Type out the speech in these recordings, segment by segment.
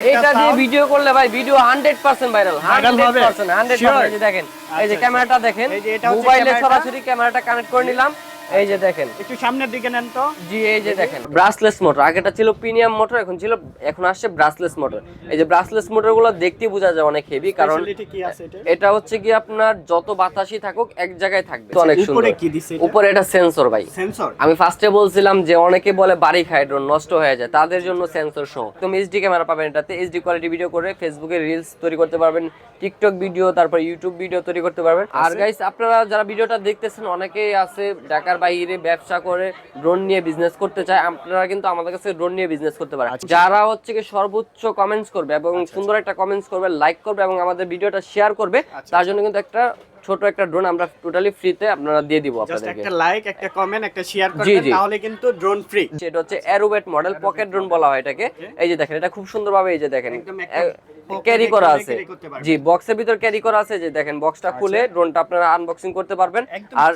এটা দিয়ে ভিডিও করলে ভাই ভিডিও 100% ভাইরাল 100% 100% Sure? এই যে দেখেন এই যে আচ্ছা, ক্যামেরাটা দেখেন এটা হচ্ছে মোবাইলে সরাসরি ক্যামেরাটা কানেক্ট করে নিলাম। এই যে দেখেন। একটু সামনের দিকে নেন তো। জি এই যে দেখেন। Brushless motor. আগেটা ছিল প্রিমিয়াম মোটর এখন ছিল এখন আসছে ব্রাসলেস মোটর। এই যে ব্রাসলেস মোটরগুলো দেখতে বোঝা যায় অনেক হেভি কারণ এটা হচ্ছে কি আপনার যত বাতাসই থাকুক এক জায়গায় থাকবে। তো অনেক সুন্দর? উপরে এটা সেন্সর ভাই। সেন্সর আমি ফার্স্টে বলছিলাম যে অনেকে বলে বাড়ি খায় ড্রোন নষ্ট হয়ে যায় তাদের জন্য সেন্সর সহ। তুমি এইচডি ক্যামেরা পাবেন এটাতে এইচডি কোয়ালিটি ভিডিও করে ফেসবুকে রিলস তৈরি করতে পারবেন টিকটক ভিডিও তারপর ইউটিউব ভিডিও তৈরি করতে পারবেন। আর গাইস আপনারা যারা ভিডিওটা দেখতেছেন অনেকেই আছে ঢাকার বাইরে ব্যবসা করে ড্রোন নিয়ে বিজনেস করতে চায় আপনারা কিন্তু আমাদের কাছে ড্রোন নিয়ে বিজনেস করতে পারেন। আচ্ছা। যারা হচ্ছে কি সর্বোচ্চ কমেন্টস করবে এবং সুন্দর একটা কমেন্টস করবে লাইক করবে এবং আমাদের ভিডিওটা শেয়ার করবে আচ্ছা, তার জন্য কিন্তু একটা ছোট একটা ড্রোন আমরা টোটালি ফ্রিতে আপনারা দিয়ে দিব আপনাদেরকে। একটা লাইক একটা কমেন্ট একটা শেয়ার করবেন তাহলে কিন্তু ড্রোন ফ্রি এটা হচ্ছে অ্যারোবেট মডেল পকেট ড্রোন বলা হয় এটাকে। এই যে দেখেন এটা খুব সুন্দরভাবে এই যে দেখেন। একদম ক্যারি করা আছে। জি বক্সের ভিতর ক্যারি করা আছে যে দেখেন বক্সটা খুলে ড্রোনটা আপনারা আনবক্সিং করতে পারবেন। আর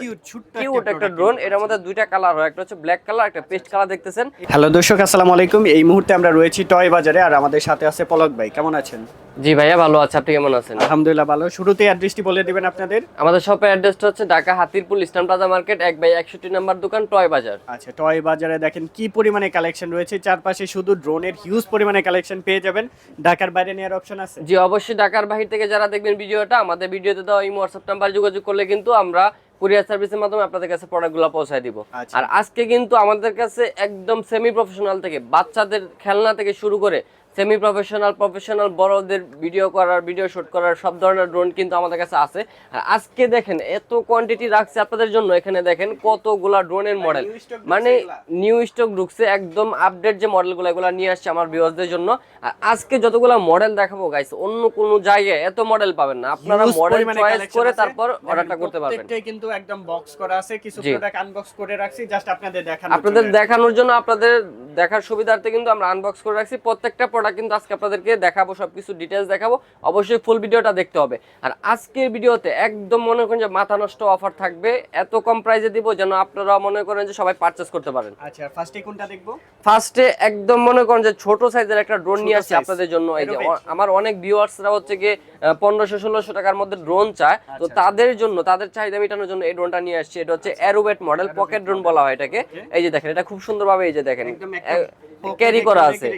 কিউট একটা ড্রোন এটার মধ্যে দুইটা কালার হয় একটা হচ্ছে ব্ল্যাক কালার একটা পেস্ট কালার দেখতেছেন। হ্যালো দর্শক আসসালামু আলাইকুম। এই মুহূর্তে আমরা রয়েছি টয় বাজারে আর আমাদের সাথে আছে পলক ভাই। কেমন আছেন? জি ভাইয়া ভালো আছে। আপনি কেমন আছেন? আলহামদুলিল্লাহ ভালো। শুরুতে অ্যাড্রেসটি বলে দিবেন আপনাদের। আমাদের শপের অ্যাড্রেসটা হচ্ছে Dhaka Hatirpul Eastern Plaza market এক বাই একষট্টি নাম্বার দোকান টয় বাজার আচ্ছা টয় বাজারে দেখেন কি পরিমাণে কালেকশন রয়েছে। চারপাশে শুধু ড্রোনের হিউজ পরিমাণে কালেকশন পেয়ে যাবেন। ঢাকার বাইরে নেওয়ার অপশন আছে। জি, অবশ্যই ঢাকার বাহির থেকে যারা দেখবেন ভিডিওটা, আমাদের ভিডিওতে দেওয়া এই হোয়াটসঅ্যাপ নাম্বার যোগাযোগ করলে কিন্তু আমরা কুরিয়ার সার্ভিসের মাধ্যমে আপনাদের কাছে প্রোডাক্টগুলো পৌঁছায় দিব। আচ্ছা। আর আজকে কিন্তু আমাদের কাছে একদম সেমি প্রফেশনাল থেকে বাচ্চাদের খেলনা থেকে শুরু করে সেমি প্রফেশনাল প্রফেশনাল বড়দের ভিডিও করার ভিডিও শুট করার সব ধরনের ড্রোন কিন্তু আমাদের কাছে আছে। আর আজকে দেখেন এত কোয়ান্টিটি রাখছে আপনাদের জন্য এখানে দেখেন কতগুলা ড্রোনের মডেল মানে নিউ স্টক ঢুকছে একদম আপডেট যে মডেলগুলো এগুলো নিয়ে আসছে আমার ভিউয়ারদের জন্য। আর আজকে যতগুলো মডেল দেখাবো গাইস অন্য কোনো জায়গায় এত মডেল পাবেন না। আপনারা মডেল চয়েস করে তারপর অর্ডারটা করতে পারবেন। কিন্তু একদম বক্স করা আছে কিছু প্রোডাক্ট আনবক্স করে রাখছি জাস্ট আপনাদের দেখানো আপনাদের দেখানোর জন্য আপনাদের দেখার সুবিধার্থে কিন্তু আমরা আনবক্স করে রাখছি। প্রত্যেকটা প্রোডাক্ট কিন্তু আজকে আপনাদেরকে দেখাবো সবকিছু দেখাবো। অবশ্যই ফুল ভিডিওটা দেখতে হবে। আর আজকের ভিডিওতে একদম মনে করেন যে মাথা নষ্ট অফার থাকবে। এত কম প্রাইসে দিব যেন আপনারা মনে করেন যে সবাই পারচেস করতে পারেন। আচ্ছা ফার্স্টে কোনটা দেখব? ফার্স্টে একদম মনে করেন যে ছোট সাইজের একটা ড্রোন নিয়ে আসছি আপনাদের জন্য। এই যে আমার অনেক ভিউয়ার্সরা হচ্ছে গিয়ে পনেরোশো ষোলোশো টাকার মধ্যে ড্রোন চায়। তো আচ্ছা। তাদের জন্য তাদের চাহিদা মেটানোর জন্য এই ড্রোনটা নিয়ে আসছি। এটা হচ্ছে অ্যারোবেট মডেল পকেট ড্রোন বলা হয় এটাকে। এই যে দেখেন এটা খুব সুন্দরভাবে এই যে দেখেন ক্যারি করা আছে।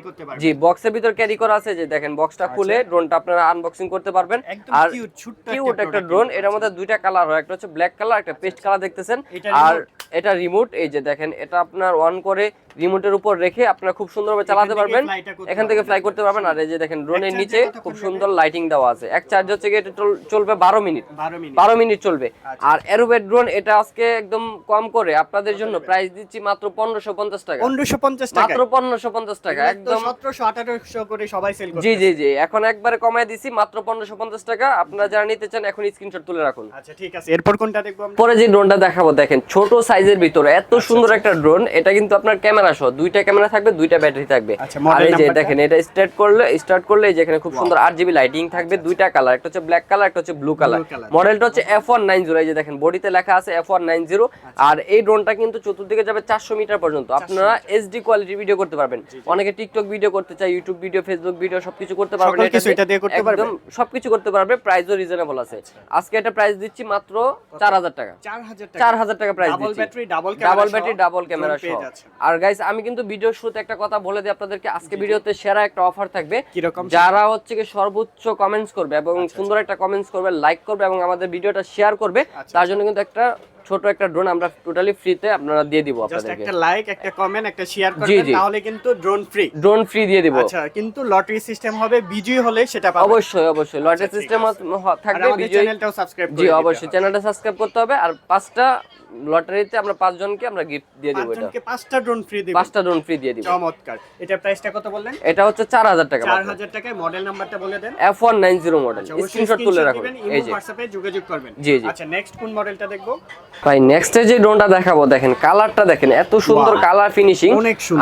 জি বক্সের ভিতর ক্যারি করা আছে। যে দেখেন বক্সটা খুলে ড্রোনটা আপনারা আনবক্সিং করতে পারবেন। আর কিউট একটা ড্রোন এর এটার মধ্যে দুইটা কালার হয়। একটা হচ্ছে ব্ল্যাক কালার একটা পেস্ট কালার দেখতেছেন। আর এটা রিমোট এই যে দেখেন এটা আপনার অন করে রিমোটের উপর রেখে আপনারা খুব সুন্দরভাবে চালাতে পারবেন। এখান থেকে ফ্লাই করতে পারবেন। আর এই যে দেখেন ড্রোনের নিচে খুব সুন্দর লাইটিং দেওয়া আছে। এক চার্জ হচ্ছে এটা চলবে বারো মিনিট। বারো মিনিট। চলবে। আচ্ছা। আর অ্যারোবেট ড্রোন এটা আজকে একদম কম করে আপনাদের জন্য প্রাইস দিচ্ছি মাত্র পনেরোশো পঞ্চাশ টাকা। পনেরোশো পঞ্চাশ টাকা মাত্র পনেরোশো পঞ্চাশ টাকা একদম সতেরোশো আঠারোশো করে সবাই সেল জি জি জি। এখন একবারে কমায় দিছি মাত্র পনেরোশো পঞ্চাশ টাকা। আপনারা যারা নিতে চান এখন স্ক্রিনশট তুলে রাখুন। আচ্ছা ঠিক আছে। এরপর কোনটা দেখব পরে যে ড্রোনটা দেখাবো দেখেন ছোট সাইজের ভিতরে এত সুন্দর একটা ড্রোন এটা কিন্তু আপনার ক্যামেরা সহ দুইটা ক্যামেরা থাকবে দুইটা ব্যাটারি থাকবে। আচ্ছা, আর এই যে দেখেন এটা স্টার্ট করলে স্টার্ট করলে এই যে এখানে খুব সুন্দর আট জিবি লাইটিং থাকবে দুইটা কালার একটা হচ্ছে ব্ল্যাক কালার একটা হচ্ছে ব্লু কালার মডেলটা হচ্ছে এফ ওয়ান নাইন জিরো এই যে দেখেন বডিতে লেখা আছে এফ ওয়ান নাইন জিরো আর এই ড্রোনটা কিন্তু চতুর্দিকে যাবে চারশো মিটার পর্যন্ত। আপনারা এইচডি কোয়ালিটি ভিডিও করতে পারবেন। অনেকে টিকটক ভিডিও করতে চায় ইউটিউব ভিডিও ফেসবুক ভিডিও সবকিছু করতে পারবেন? একদম সবকিছু করতে পারবে প্রাইসও রিজনেবল আছে। আজকে এটা প্রাইস দিচ্ছি মাত্র চার হাজার টাকা। চার হাজার টাকা। প্রাইস ডাবল দিচ্ছি। Battery double double battery double camera সহ। আর গাইস আমি কিন্তু ভিডিও শুরুতে একটা কথা বলে দিই আপনাদেরকে। আজকে ভিডিওতে সেরা একটা অফার থাকবে। যারা হচ্ছে কি সর্বোচ্চ কমেন্টস করবে এবং সুন্দর একটা কমেন্টস করবে লাইক করবে এবং আমাদের ভিডিওটা শেয়ার করবে আচ্ছা, তার জন্য কিন্তু একটা ছোট একটা ড্রোন আমরা টোটালি ফ্রিতে আপনারা দিয়ে দিব জাস্ট আপনাদেরকে। একটা লাইক একটা কমেন্ট একটা শেয়ার করবেন তাহলে কিন্তু ড্রোন ফ্রি ড্রোন ফ্রি দিয়ে দিব। আচ্ছা কিন্তু লটারি সিস্টেম হবে বিজয়ী হলে সেটা পাবেন। অবশ্যই অবশ্যই। লটারি আচ্ছা, সিস্টেম থাকবে বিজয়। চ্যানেলটাও সাবস্ক্রাইব করে জি অবশ্যই। চ্যানেলটা সাবস্ক্রাইব করতে হবে। আর পাঁচটা লটারিতে আমরা পাঁচজনকে আমরা গিফট দিয়ে দেবো এটা। পাঁচজনকে পাঁচটা ড্রোন ফ্রি দিবেন পাঁচটা ড্রোন ফ্রি দিয়ে দিব। চমৎকার। এটা প্রাইসটা কত বললেন? এটা হচ্ছে চার হাজার টাকা চার হাজার টাকায় মডেল নাম্বারটা বলে দেন। F one nine zero model screenshot তুলে রাখুন। এই যে। হোয়াটসঅ্যাপে যোগাযোগ করবেন। জি, জি। আচ্ছা নেক্সট কোন মডেলটা দেখব? ভাই নেক্সটে যে ড্রোনটা দেখাবো দেখেন কালারটা দেখেন এত সুন্দর কালার ফিনিশিং।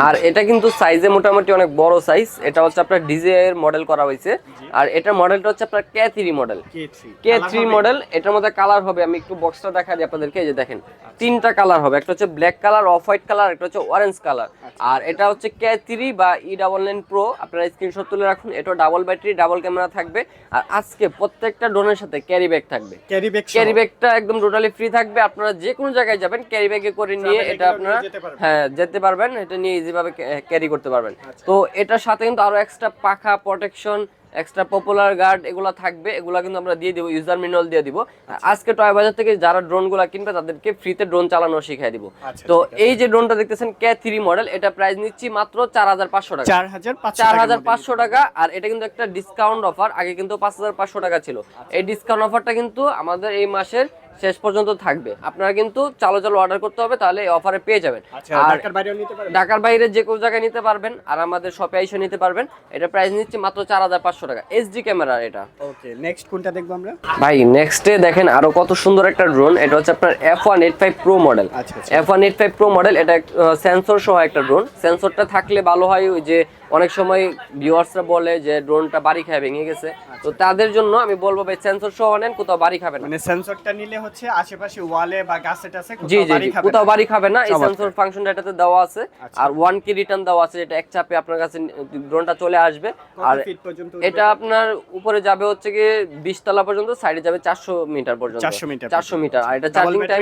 আর এটা কিন্তু সাইজে মোটামুটি অনেক বড় সাইজ এটা হচ্ছে আপনার ডিজে এর মডেল করা হয়েছে। আর এটা মডেলটা হচ্ছে আপনার K three model K3 K three model এটার মধ্যে কালার হবে। আমি একটু বক্সটা দেখা দিই আপনাদেরকে। এই যে দেখেন তিনটা কালার হবে একটা হচ্ছে black colour off white colour একটা হচ্ছে অরেঞ্জ কালার আর এটা হচ্ছে কে থ্রি বা ই ডাবল নাইন প্রো আপনারা স্ক্রিনশট তুলে রাখুন এটা ডাবল ব্যাটারি ডাবল ক্যামেরা থাকবে। আর আজকে প্রত্যেকটা ড্রোনের সাথে ক্যারি ব্যাগ থাকবে। ক্যারি ব্যাগ ক্যারি ব্যাগটা একদম টোটালি ফ্রি থাকবে আপনারা যে কোনো জায়গায় যাবেন ক্যারি ব্যাগে করে নিয়ে এটা আপনারা। হ্যাঁ যেতে পারবেন এটা নিয়ে ইজি ভাবে ক্যারি করতে পারবেন। তো এটার সাথে কিন্তু আরও এক্সট্রা পাখা প্রোটেকশন এক্সট্রা পপুলার গার্ড এগুলো থাকবে এগুলো কিন্তু আমরা দিয়ে দিব ইউজার ম্যানুয়াল দিয়ে দিব। আজকে টয় বাজার থেকে যারা ড্রোনগুলা কিনবে তাদেরকে ফ্রিতে ড্রোন চালানো শিখাই দিব। আচ্ছা, তো এই যে ড্রোনটা দেখতেছেন কে থ্রি মডেল এটা প্রাইস নিচ্ছি মাত্র চার হাজার পাঁচশো টাকা। চার হাজার পাঁচশো টাকা আর এটা কিন্তু একটা ডিসকাউন্ট অফার আগে কিন্তু পাঁচ হাজার পাঁচশো টাকা ছিল। এই ডিসকাউন্ট অফারটা কিন্তু আমাদের এই মাসের শেষ পর্যন্ত থাকবে। আপনারা কিন্তু চালো চালো অর্ডার করতে হবে তাহলে এই অফারে পেয়ে যাবেন। আচ্ছা আর ঢাকার বাইরে যে কোনো জায়গায় নিতে পারবেন আর আমাদের শপে এসে নিতে পারবেন। এটা প্রাইস নিচ্ছে মাত্র চার হাজার পাঁচশো টাকা এইচডি ক্যামেরা এটা। ওকে নেক্সট কোনটা দেখব আমরা? ভাই নেক্সটে দেখেন আরও কত সুন্দর একটা ড্রোন এটা হচ্ছে আপনার F one eight five pro model আচ্ছা, আচ্ছা। F one eight five pro model এটা সেন্সর সহ একটা ড্রোন সেন্সরটা থাকলে ভালো হয় ওই যে অনেক সময় ভিউয়ার্সরা বলে যে ড্রোনটা বাড়ি খায় ভেঙে গেছে। তো তাদের জন্য আমি বলব ভাই সেন্সর সহ নেন কোথাও বাড়ি খাবে না। মানে সেন্সরটা নিলে হচ্ছে আশেপাশে ওয়ালে বা গাছে টাছে জি জি কোথাও বাড়ি খাবে না এই সেন্সর ফাংশনটা এটাতে দেওয়া আছে। আচ্ছা। আর ওয়ান কি রিটার্ন দেওয়া আছে যেটা এক চাপে আপনার কাছে ড্রোনটা চলে আসবে। আর এটা আপনার উপরে যাবে হচ্ছে কি বিশ তলা পর্যন্ত সাইডে যাবে চারশো মিটার পর্যন্ত। 400 মিটার চারশো মিটার। আর এটা charging time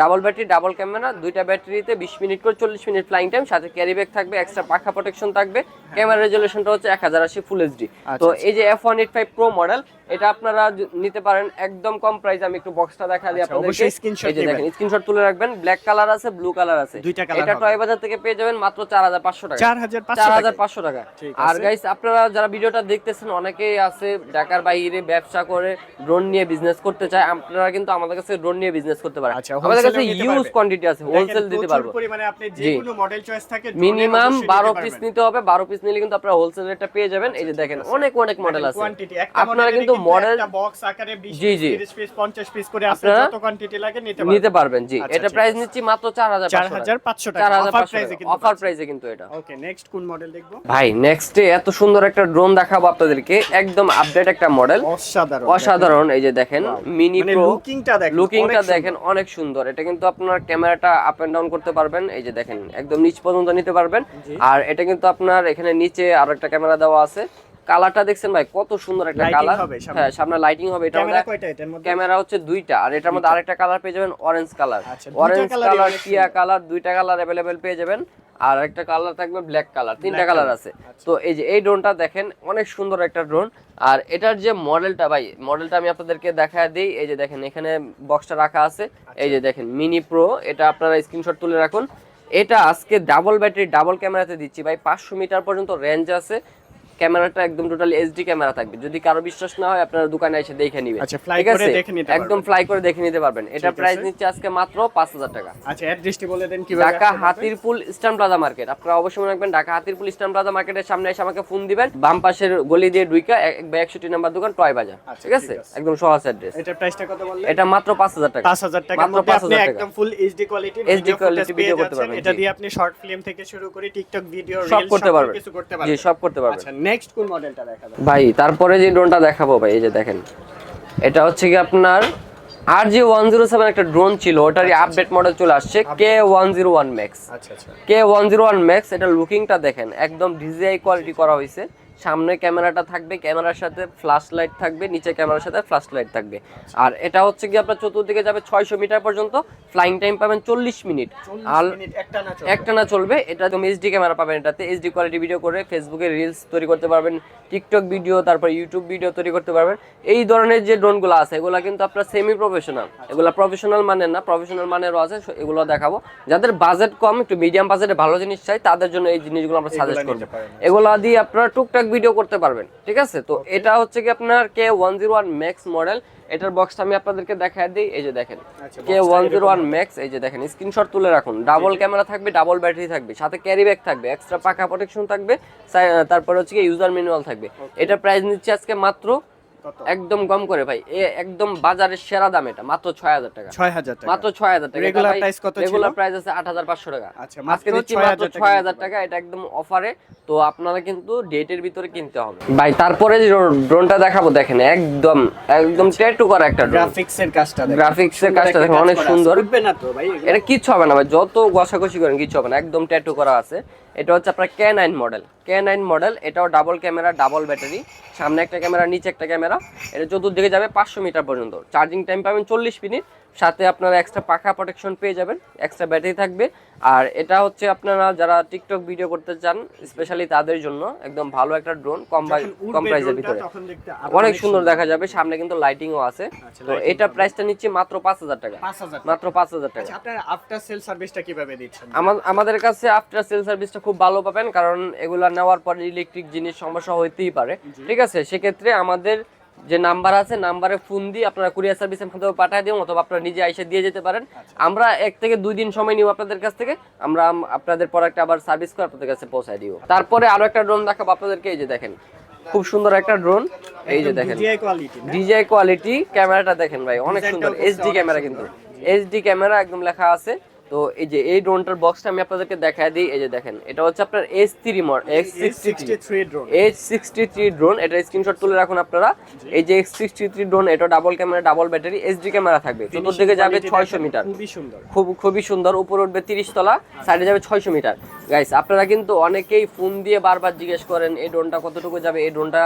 double battery double camera দুইটা ব্যাটারিতে বিশ মিনিট করে চল্লিশ মিনিট ফ্লাইং টাইম সাথে ক্যারি ব্যাগ থাকবে এক্সট্রা পাখা প্রোটেকশন থাকবে। ক্যামেরা রেজলিউশনটা হচ্ছে এক হাজার আশি ফুল এইচডি আচ্ছা, তো এই যে F one eight five pro model এটা আপনারা নিতে পারেন একদম কম প্রাইস আমি একটু বক্সটা দেখা দিই আচ্ছা, আপনাদেরকে screenshot এই যে দেখেন স্ক্রিনশট তুলে রাখবেন। ব্ল্যাক কালার আছে ব্লু কালার আছে। দুইটা colour এটা টয় বাজার থেকে পেয়ে যাবেন মাত্র চার হাজার পাঁচশো টাকা। চার হাজার পাঁচশো চার টাকা। আর গাইস আপনারা যারা ভিডিওটা দেখতেছেন অনেকেই আছে ঢাকার বাইরে ব্যবসা করে ড্রোন নিয়ে বিজনেস করতে চায়। আপনারা কিন্তু আমাদের কাছে ড্রোন নিয়ে বিজনেস করতে পারেন। আচ্ছা, আমাদের কাছে ইউজ কোয়ান্টিটি আছে হোলসেল দিতে পারব। পরিমাণে আপনি যে কোনো মডেল চয়েস থাকে মিনিমাম বারো পিস নিতে হবে বারো পিস নিলে কিন্তু আপনারা হোলসেল রেটটা পেয়ে যাবেন। এই যে দেখেন অনেক অনেক মডেল আছে। আপনারা কিন্তু মডেল বক্স আকারে 20 জি, জি। 30 পিস 50 পিস করে আপনারা যত কোয়ান্টিটি লাগে নিতে পারবেন। নিতে পারবেন জি। আচ্ছা, এটা প্রাইস নিচ্ছি মাত্র চার হাজার 4500 টাকা। অফার প্রাইসে কিন্তু অফার প্রাইসে কিন্তু এটা। ওকে নেক্সট কোন মডেল দেখব? ভাই নেক্সটে এত সুন্দর একটা ড্রোন দেখাবো আপনাদেরকে। একদম আপডেট একটা মডেল অসাধারণ। অসাধারণ এই যে দেখেন মিনি প্রো লুকিংটা দেখেন লুকিংটা অনেক সুন্দর। দেখেন অনেক সুন্দর। এটা কিন্তু আপনার ক্যামেরাটা আপ এন্ড ডাউন করতে পারবেন। এই যে দেখেন একদম নিচ পর্যন্ত নিতে পারবেন। আর এটা কিন্তু আপনার এখানে নিচে আরও একটা ক্যামেরা দেওয়া আছে। কালারটা দেখছেন ভাই? কত সুন্দর একটা কালার। হ্যাঁ সামনে লাইটিং হবে। এটা ক্যামেরা কয়টা? এটার মধ্যে ক্যামেরা হচ্ছে দুইটা। আর এটার মধ্যে আরেকটা কালার পেয়ে যাবেন অরেঞ্জ কালার। আচ্ছা, অরেঞ্জ কালার অনেক টিয়া। কালার দুইটা কালার অ্যাভেলেবেল পেয়ে যাবেন। আর একটা কালার থাকবে ব্ল্যাক কালার। তিনটা কালার আছে। আচ্ছা। তো এই যে এই ড্রোনটা দেখেন অনেক সুন্দর একটা ড্রোন আর এটার যে মডেলটা ভাই মডেলটা আমি আপনাদেরকে দেখা দিই। এই যে দেখেন এখানে বক্সটা রাখা আছে। এই যে দেখেন মিনি প্রো এটা আপনারা স্ক্রিনশট তুলে রাখুন। এটা আজকে ডাবল ব্যাটারি ডাবল ক্যামেরাতে দিচ্ছি। ভাই পাঁচশো মিটার পর্যন্ত রেঞ্জ আছে। ক্যামেরাটা একদম টোটাল এইচডি ক্যামেরা থাকবে। যদি কারও বিশ্বাস না হয় আপনারা দোকানে এসে দেখে নিবেন। আচ্ছা, ঠিক করে দেখে নিতে একদম ফ্লাই করে দেখে নিতে পারবেন। এটা প্রাইস নিচ্ছে আজকে মাত্র পাঁচ হাজার টাকা। আচ্ছা অ্যাড্রেসটি বলে দেন কীভাবে Dhaka Hatirpul Eastern Plaza market আপনারা অবশ্যই মনে রাখবেন ঢাকা হাতিরপুল ইস্টার্ন প্লাজা মার্কেটের সামনে এসে আমাকে ফোন দিবেন। বাম পাশের গলি দিয়ে ডুইকা বা একষট্টি নাম্বার দোকান টয় বাজার। আচ্ছা, ঠিক আছে? একদম সহজ অ্যাড্রেস এটার প্রাইসটা কত বললেন? এটা মাত্র পাঁচ হাজার টাকা। 5000 টাকার মাত্র 5,000 টাকা। একদম full HD quality HD quality video করতে পারবেন, এটা দিয়ে আপনি শর্ট ফিল্ম থেকে শুরু করে টিকটক ভিডিও সব করতে পারবেন। কিছু করতে পারবেন। জি সব করতে পারবেন। আচ্ছা নেক্সট কোন মডেলটা ভাই তারপরে যে ড্রোনটা দেখাবো ভাই এই যে দেখেন। এটা হচ্ছে কি আপনার আর যে ওয়ান জিরো সেভেন একটা ড্রোন ছিল ওটারই আপডেট মডেল চলে আসছে K one zero one max আচ্ছা আচ্ছা। K one zero one max এটা লুকিংটা দেখেন একদম ডিজিআই কোয়ালিটি করা হয়েছে সামনে ক্যামেরাটা থাকবে ক্যামেরার সাথে ফ্ল্যাশ লাইট থাকবে নিচে ক্যামেরার সাথে ফ্ল্যাশ লাইট থাকবে। আর এটা হচ্ছে কি আপনার চতুর্দিকে যাবে ছয়শো মিটার পর্যন্ত ফ্লাইং টাইম পাবেন চল্লিশ মিনিট। আর একটা না চলবে। এটা তুমি এইচডি ক্যামেরা পাবেন এটাতে। এইচডি কোয়ালিটি ভিডিও করে ফেসবুকে রিলস তৈরি করতে পারবেন টিকটক ভিডিও তারপর ইউটিউব ভিডিও তৈরি করতে পারবেন। এই ধরনের যে ড্রোনগুলো আছে এগুলো কিন্তু আপনার সেমি প্রফেশনাল এগুলো প্রফেশনাল মানের না প্রফেশনাল মানেরও আছে এগুলো দেখাবো। যাদের বাজেট কম একটু মিডিয়াম বাজেটে ভালো জিনিস চাই তাদের জন্য এই জিনিসগুলো আমরা সাজেস্ট করব। এগুলো দিয়ে আপনারা টুকটাক ভিডিও করতে পারবেন ঠিক আছে? তো এটা হচ্ছে কি আপনার K one zero one max model এটার বক্সটা আমি আপনাদেরকে দেখা দিই এই যে দেখেন। K one zero one max এই যে দেখেন স্ক্রিনশট তুলে রাখুন। ডাবল ক্যামেরা থাকবে ডাবল ব্যাটারি থাকবে সাথে ক্যারি ব্যাগ থাকবে এক্সট্রা পাখা প্রোটেকশন থাকবে তারপরে হচ্ছে কি ইউজার ম্যানুয়াল থাকবে। এটা প্রাইস নিচ্ছে আজকে মাত্র একদম কম করে ভাই। এ একদম বাজারের সেরা দাম এটা মাত্র ছয় হাজার টাকা। ছয় হাজার টাকা। মাত্র ছয় হাজার টাকা। Regular price কত ছিল? রেগুলার প্রাইস আছে আট হাজার পাঁচশো টাকা। আচ্ছা, মাত্র আজকে দিচ্ছি 6,000 মাত্র টাকা ছয় নিতে হাজার পারবেন। টাকা এটা একদম অফারে তো আপনারা কিন্তু ডেটের ভিতরে কিনতে হবে। ভাই তারপরে যে ড্রোনটা দেখাবো দেখেন একদম একদম ট্যাটু করা একটা ড্রোন গ্রাফিক্স এর কাজটা দেখেন। Graphics এর কাজটা দেখেন, অনেক সুন্দর। উঠবে না তো ভাই এটা কিচ্ছু হবে না ভাই যত ঘষাঘষি করেন কিচ্ছু হবে না। একদম ট্যাটু করা আছে। এটা হচ্ছে আপনার K nine model K nine model এটাও ডাবল ক্যামেরা ডাবল ব্যাটারি সামনে একটা ক্যামেরা নিচে একটা ক্যামেরা এটা চতুর্দিকে যাবে পাঁচশো মিটার পর্যন্ত। চার্জিং টাইম পাবেন চল্লিশ মিনিট। সাথে আপনারা এক্সট্রা পাখা প্রোটেকশন পেয়ে যাবেন এক্সট্রা ব্যাটারি থাকবে। আর এটা হচ্ছে আপনারা যারা টিকটক ভিডিও করতে চান স্পেশালি তাদের জন্য একদম ভালো একটা ড্রোন কম কম প্রাইসের ভিতরে। অনেক সুন্দর দেখা যাবে সামনে কিন্তু লাইটিংও আছে। আচ্ছা, তো এটা প্রাইসটা নিচ্ছে মাত্র পাঁচ হাজার টাকা। মাত্র পাঁচ হাজার টাকা। আফটার সেল সার্ভিসটা কীভাবে দিচ্ছেন? আমাদের কাছে আফটার সেল সার্ভিসটা খুব ভালো পাবেন কারণ এগুলা নেওয়ার পরে ইলেকট্রিক জিনিস সমস্যা হইতেই পারে। ঠিক আছে? সেক্ষেত্রে আমাদের যে নাম্বার আছে নাম্বারে ফোন দিয়ে আপনারা কুরিয়ার সার্ভিস মাধ্যমে পাঠিয়ে দিন অথবা আপনারা নিজে এসে দিয়ে যেতে পারেন। আমরা এক থেকে দুই দিন সময় নিব আপনাদের কাছ থেকে। আমরা আম- আপনাদের প্রোডাক্ট আবার সার্ভিস করে আপনাদের কাছে পৌঁছায় দিব। তারপরে আরও একটা ড্রোন দেখাবো আপনাদেরকে এই যে দেখেন। খুব সুন্দর একটা ড্রোন এই যে দেখেন। ডিআই কোয়ালিটি ক্যামেরাটা দেখেন ভাই অনেক সুন্দর। এইচডি ক্যামেরা কিন্তু। এইচডি ক্যামেরা একদম লেখা আছে। তো এই যে এই ড্রোনটার বক্সটা আমি আপনাদেরকে দেখায় দিই। এই যে দেখেন এটা হচ্ছে আপনার H three mod X sixty sixty drone H sixty three drone এটা স্ক্রিনশট তুলে রাখুন আপনারা। এই যে এক্স সিক্সটি থ্রি ড্রোন এটা double camera double battery HD camera থাকবে। চতুর্দিকে যাবে ছয়শো মিটার। খুবই সুন্দর। খুব খুবই সুন্দর। উপরে উঠবে তিরিশ তলা সাইডে যাবে ছয়শো মিটার। গাইস আপনারা কিন্তু অনেকেই ফোন দিয়ে বারবার জিজ্ঞেস করেন এই ড্রোনটা কতটুকু যাবে? এই ড্রোনটা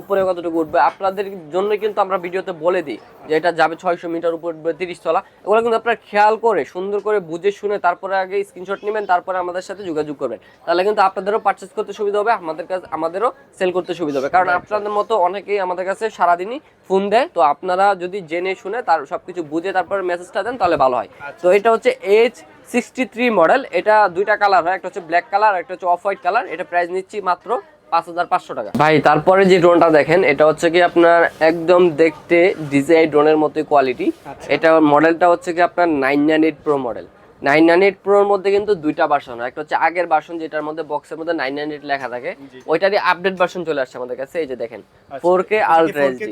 উপরে কতটুকু উঠবে? আপনাদের জন্য কিন্তু আমরা ভিডিওতে বলে দিই যে এটা যাবে ছয়শো মিটার, উপর উঠবে তিরিশ তলা। এগুলো কিন্তু আপনারা খেয়াল করে, সুন্দর করে বুঝে শুনে তারপরে আগে স্ক্রিনশট নেবেন, তারপরে আমাদের সাথে যোগাযোগ করবেন। তাহলে কিন্তু আপনাদেরও পারচেস করতে সুবিধা হবে, আমাদের কাছে, আমাদেরও সেল করতে সুবিধা হবে। কারণ আপনাদের মতো অনেকেই আমাদের কাছে সারাদিনই ফোন দেয়। তো আপনারা যদি জেনে শুনে তার সবকিছু বুঝে তারপরে মেসেজটা দেন, তাহলে ভালো হয়। তো এটা হচ্ছে এইচ সিক্সটি থ্রি মডেল এটা দুইটা কালার হয়, একটা হচ্ছে ব্ল্যাক কালার একটা হচ্ছে অফ হোয়াইট কালার এটা প্রাইস নিচ্ছি মাত্র পাঁচ হাজার পাঁচশো টাকা। ভাই তারপরে যে ড্রোনটা দেখেন এটা হচ্ছে কি আপনার একদম দেখতে ডিজাই ড্রোনের মতোই কোয়ালিটি আচ্ছা। এটা মডেলটা হচ্ছে কি আপনার nine nine eight pro model nine nine eight প্রোর মধ্যে কিন্তু দুইটা ভার্সন একটা হচ্ছে আগের ভার্সন যেটার মধ্যে বক্সের মধ্যে নাইন নাইন এইট লেখা থাকে। ওইটারই আপডেট ভার্সন চলে আসছে আমাদের কাছে। এই যে দেখেন four K ultra HD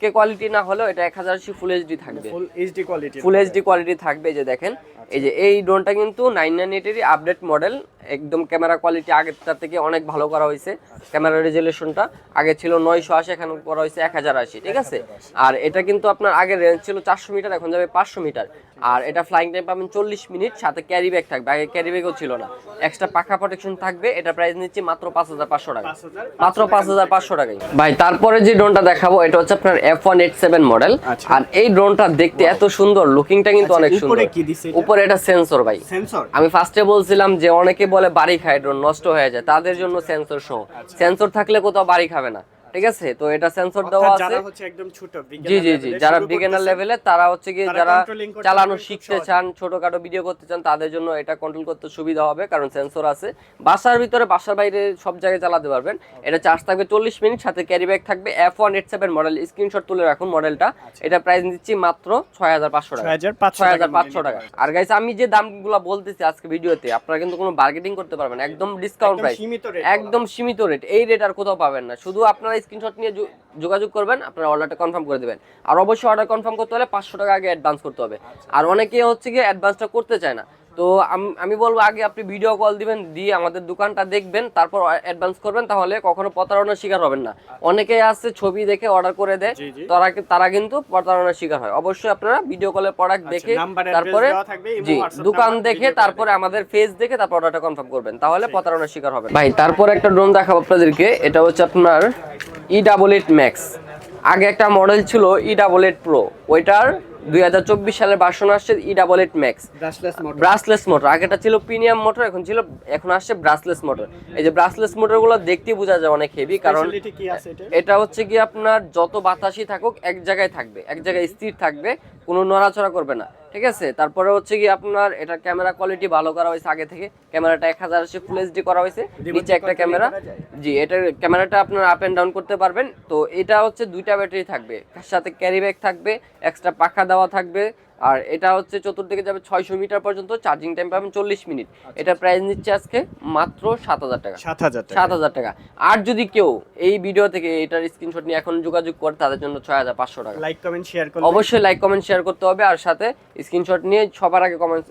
K quality না হলেও এটা এক হাজার আশি ফুল এইচডি থাকবে। Full HD quality full HD quality থাকবে। এই যে দেখেন। এই যে এই ড্রোনটা কিন্তু নাইন নাইন এইটেরই আপডেট মডেল একদম ক্যামেরা কোয়ালিটি আগেরটার থেকে অনেক ভালো করা হয়েছে। ক্যামেরা রেজুলেশনটা আগে ছিল নয়শো আশি এখন করা হয়েছে এক হাজার আশি ঠিক আছে? আর এটা কিন্তু আপনার আগের রেঞ্জ ছিল চারশো মিটার এখন যাবে পাঁচশো মিটার। আর এটা ফ্লাইং টাইম পাবেন চল্লিশ মিনিট সাথে ক্যারি ব্যাগ থাকবে। আগে ক্যারি ব্যাগও ছিল না। এক্সট্রা পাখা প্রোটেকশন থাকবে এটা প্রাইস নিচ্ছি মাত্র পাঁচ হাজার পাঁচশো টাকা। মাত্র পাঁচ হাজার পাঁচশো টাকায়। ভাই তারপরে যে ড্রোনটা দেখাবো এটা হচ্ছে আপনার F one eight seven model. আর এই ড্রোনটা দেখতে এত সুন্দর লুকিংটা কিন্তু আচ্ছা, অনেক সুন্দর? উপরে এটা সেন্সর ভাই। সেন্সর আমি ফার্স্টে বলছিলাম যে অনেকে বলে বাড়ি খায় ড্রোন নষ্ট হয়ে যায়। তাদের জন্য সেন্সর সহ। আচ্ছা। সেন্সর থাকলে কোথাও বাড়ি খাবে না। ঠিক আছে? তো এটা সেন্সর দেওয়া আছে। যারা হচ্ছে একদম ছোট জি জি জি যারা বিগিনার লেভেলে তারা হচ্ছে কি যারা চালানো শিখতে চান ছোটখাটো ভিডিও করতে চান তাদের জন্য এটা কন্ট্রোল করতে সুবিধা হবে কারণ সেন্সর আছে। বাসার ভিতরে বাসার বাইরে সব জায়গায় চালাতে পারবেন। এটা চার্জ থাকবে চল্লিশ মিনিট সাথে ক্যারি ব্যাগ থাকবে F one eight seven model screenshot তুলে রাখুন মডেলটা এটা প্রাইস দিচ্ছি মাত্র ছয় হাজার পাঁচশো টাকা। ছয় হাজার পাঁচশো টাকা আর গাইস আমি যে দামগুলো বলতেছি আজকে ভিডিওতে আপনারা কিন্তু কোনো বার্গেটিং করতে পারবেন একদম ডিসকাউন্ট প্রাইস একদম সীমিত রেট এই রেট আর কোথাও পাবেন না। শুধু আপনারা স্ক্রিনশট নিয়ে যোগাযোগ করবেন, আপনারা অর্ডারটা কনফার্ম করে দেবেন। আর অবশ্যই অর্ডার কনফার্ম করতে হলে পাঁচশো টাকা আগে অ্যাডভান্স করতে হবে। আর অনেকে হচ্ছে গিয়ে অ্যাডভান্সটা করতে চায় না। তো আমি বলব আগে আপনি ভিডিও কল দিবেন দিয়ে আমাদের দোকানটা দেখবেন তারপর অ্যাডভান্স করবেন তাহলে কখনো প্রতারণার শিকার হবেন না। অনেকেই আছে ছবি দেখে অর্ডার করে দেয়। তারা তারা কিন্তু প্রতারণার শিকার হয়। অবশ্যই আপনারা ভিডিও কলের প্রোডাক্ট দেখে তারপরে জি দোকান দেখে তারপরে আমাদের ফেস দেখে তারপর অর্ডারটা কনফার্ম করবেন তাহলে প্রতারণার শিকার হবে ভাই তারপর একটা ড্রোন দেখাবো আপনাদেরকে এটা হচ্ছে আপনার ই ডাবল এইট ম্যাক্স আগে একটা মডেল ছিল ই ডাবল এইট প্রো ওইটার দুই হাজার চব্বিশ সালের ভার্সন আসছে E double eight max brushless motor brushless motor আগেটা ছিল প্রিমিয়াম মোটর এখন ছিল এখন আসছে ব্রাসলেস মোটর এই যে ব্রাসলেস মোটরগুলো দেখতে বোঝা যায় অনেক হেভি কারণ এটা হচ্ছে কি আপনার যত বাতাসই থাকুক এক জায়গায় থাকবে এক জায়গায় স্থির থাকবে। কোনো নড়াচড়া করবে না ঠিক আছে? তারপরে হচ্ছে কি আপনার এটা ক্যামেরা কোয়ালিটি ভালো করা হয়েছে আগে থেকে। ক্যামেরাটা এক হাজার আশি ফুল এইচডি করা হয়েছে। নিচে একটা ক্যামেরা। জি এটা ক্যামেরাটা আপনার আপ এন্ড ডাউন করতে পারবেন। তো এটা হচ্ছে দুইটা ব্যাটারি থাকবে। সাথে ক্যারি ব্যাগ থাকবে এক্সট্রা পাখা দেওয়া থাকবে। আর এটা হচ্ছে চতুর্দিকে যাবে ছয়শো মিটার পর্যন্ত চার্জিং টাইম পাবেন চল্লিশ মিনিট। এটা প্রাইস নিচ্ছে আজকে মাত্র সাত হাজার টাকা। সাত হাজার টাকা। সাত হাজার টাকা। আর যদি কেউ এই ভিডিও থেকে এটার স্ক্রিনশট নিয়ে এখন যোগাযোগ করে তাদের জন্য ছয় হাজার পাঁচশো টাকা। লাইক কমেন্ট শেয়ার করুন অবশ্যই লাইক কমেন্ট শেয়ার করতে হবে আর সাথে স্ক্রিনশট নিয়ে সবার আগে কমেন্ট